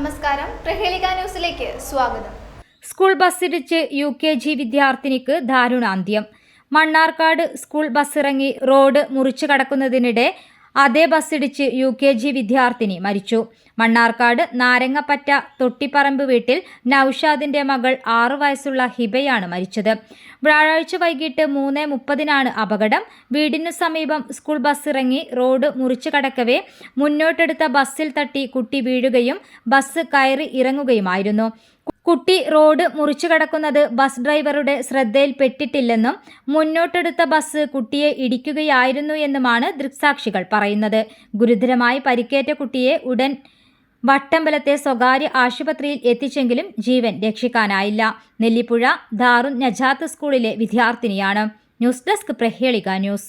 നമസ്കാരം. പ്രഹേളിക ന്യൂസിലേക്ക് സ്വാഗതം. സ്കൂൾ ബസ്സിടിച്ച് യു കെ ജി വിദ്യാർത്ഥിനിക്ക് ദാരുണാന്ത്യം. മണ്ണാർക്കാട് സ്കൂൾ ബസ്സിറങ്ങി റോഡ് മുറിച്ചു കടക്കുന്നതിനിടെ അതേ ബസ്സിടിച്ച് യു കെ ജി വിദ്യാർത്ഥിനി മരിച്ചു. മണ്ണാർക്കാട് നാരങ്ങപ്പറ്റ തൊട്ടിപ്പറമ്പ് വീട്ടിൽ നൌഷാദിന്റെ മകൾ ആറു വയസ്സുള്ള ഹിബയാണ് മരിച്ചത്. വ്യാഴാഴ്ച വൈകിട്ട് മൂന്ന് മുപ്പതിനാണ് അപകടം. വീടിനു സമീപം സ്കൂൾ ബസ് ഇറങ്ങി റോഡ് മുറിച്ചു കടക്കവേ മുന്നോട്ടെടുത്ത ബസ്സിൽ തട്ടി കുട്ടി വീഴുകയും ബസ് കയറി ഇറങ്ങുകയുമായിരുന്നു. കുട്ടി റോഡ് മുറിച്ചു കടക്കുന്നത് ബസ് ഡ്രൈവറുടെ ശ്രദ്ധയിൽപ്പെട്ടിട്ടില്ലെന്നും മുന്നോട്ടെടുത്ത ബസ് കുട്ടിയെ ഇടിക്കുകയായിരുന്നു എന്നുമാണ് ദൃക്സാക്ഷികൾ പറയുന്നത്. ഗുരുതരമായി പരിക്കേറ്റ കുട്ടിയെ ഉടൻ വട്ടമ്പലത്തെ സ്വകാര്യ ആശുപത്രിയിൽ എത്തിച്ചെങ്കിലും ജീവൻ രക്ഷിക്കാനായില്ല. നെല്ലിപ്പുഴ ദാറുൻ നജാത്ത് സ്കൂളിലെ വിദ്യാർത്ഥിനിയാണ്. News desk Prahelika news.